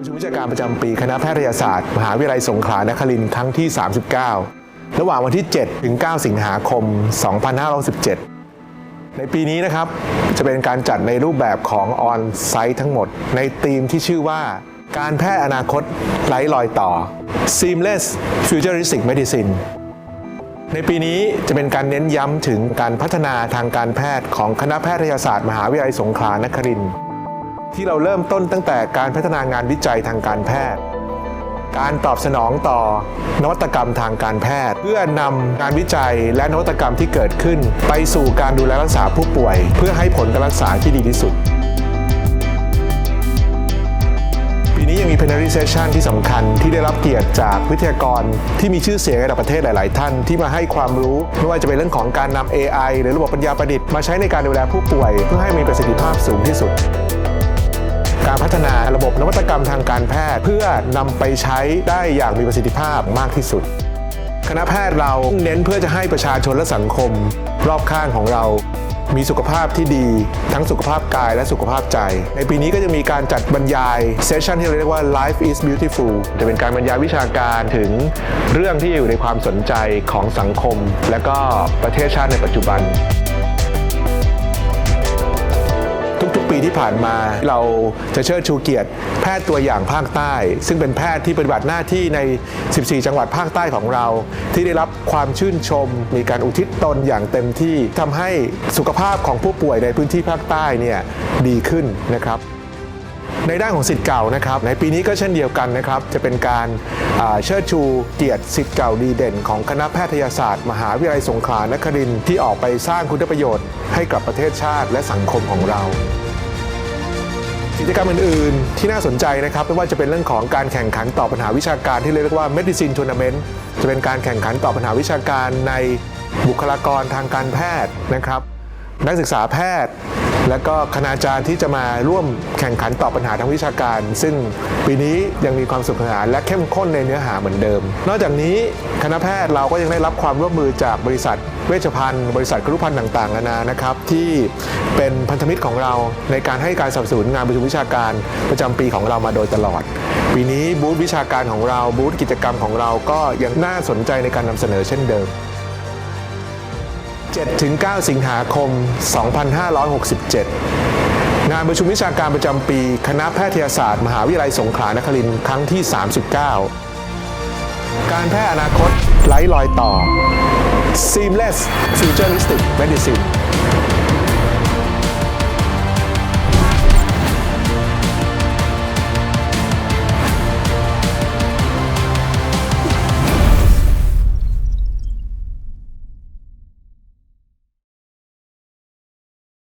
ประชุมวิชาการประจำปีคณะแพทยศาสตร์ มหาวิทยาลัยสงขลานครินทร์ครั้งที่ 39 ระหว่างวันที่ 7 ถึง 9 สิงหาคม 2517 ในปีนี้นะครับ จะเป็นการจัดในรูปแบบของออนไซต์ทั้งหมด ในธีมที่ชื่อว่าการแพทย์อนาคตไร้รอยต่อ Seamless Futuristic Medicine ในปีนี้จะเป็นการเน้นย้ำถึงการพัฒนาทางการแพทย์ของคณะแพทยศาสตร์ มหาวิทยาลัยสงขลานครินทร์ ที่เราเริ่มต้นตั้งแต่การพัฒนางานวิจัยทางการแพทย์ การตอบสนองต่อนวัตกรรมทางการแพทย์ เพื่อนำงานวิจัยและนวัตกรรมที่เกิดขึ้น ไปสู่การดูแลรักษาผู้ป่วย เพื่อให้ผลการรักษาที่ดีที่สุด ปีนี้ยังมี plenary session ที่สำคัญที่ได้รับเกียรติจากวิทยากรที่มีชื่อเสียงระดับประเทศหลาย ๆ ท่านที่มาให้ความรู้ไม่ว่าจะเป็นเรื่องของการนำ AI หรือระบบปัญญาประดิษฐ์มาใช้ในการดูแลผู้ป่วย เพื่อให้มีประสิทธิภาพสูงที่สุด การพัฒนาระบบนวัตกรรมทางการแพทย์ เพื่อนำไปใช้ได้อย่างมีประสิทธิภาพมากที่สุด คณะแพทย์เราเน้นเพื่อจะให้ประชาชนและสังคม รอบข้างของเรามีสุขภาพที่ดีทั้งสุขภาพกายและสุขภาพใจ ในปีนี้ก็จะมีการจัดบรรยายเซสชันที่เราเรียกว่า Life is Beautiful จะเป็นการบรรยายวิชาการถึงเรื่องที่อยู่ในความสนใจของสังคม และก็ประเทศชาติในปัจจุบัน ทุกๆปีที่ผ่านมา เราจะเชิดชูเกียรติ แพทย์ตัวอย่างภาคใต้ ซึ่งเป็นแพทย์ที่ปฏิบัติหน้าที่ใน 14 จังหวัดภาคใต้ของเรา ที่ได้รับความชื่นชม มีการอุทิศตนอย่างเต็มที่ทำให้สุขภาพของผู้ป่วยในพื้นที่ภาคใต้เนี่ยดีขึ้นนะครับในด้านของสิทธิ์เก่านะครับ ในปีนี้ก็เช่นเดียวกันนะครับ จะเป็นการเชิดชูเกียรติสิทธิ์เก่าดีเด่น ของคณะแพทยศาสตร์ มหาวิทยาลัยสงขลานครินทร์ที่ออกไปสร้างคุณประโยชน์ให้กับประเทศชาติและสังคมของเรา จกรรมอื่น ๆ ที่น่าสนใจนะครับไม่ว่าจะเป็นเรื่องของการแข่งขันตอบปัญหาวิชาการที่เรียกว่า Medicine Tournament จะเป็นการแข่งขันตอบปัญหาวิชาการในบุคลากรทางการแพทย์นะครับ นักศึกษาแพทย์ และก็คณาจารย์ที่จะมาร่วมแข่งขันตอบปัญหาทางวิชาการ ซึ่งปีนี้ยังมีความสุขสนานและเข้มข้นในเนื้อหาเหมือนเดิม นอกจากนี้คณะแพทย์เราก็ยังได้รับความร่วมมือจากบริษัทเวชภัณฑ์บริษัทกรุพันธ์ต่างๆนานานะครับ ที่เป็นพันธมิตรของเราในการให้การสนับสนุนงานประชุมวิชาการประจำปีของเรามาโดยตลอด ปีนี้บูธวิชาการของเราบูธกิจกรรมของเราก็ยังน่าสนใจในการนำเสนอเช่นเดิม 7-9 สิงหาคม 2567 งานประชุมวิชาการประจำปี คณะแพทยศาสตร์ มหาวิทยาลัยสงขลานครินทร์ครั้งที่ 39 การแพทย์อนาคตไร้รอยต่อ Seamless Futuristic Medicine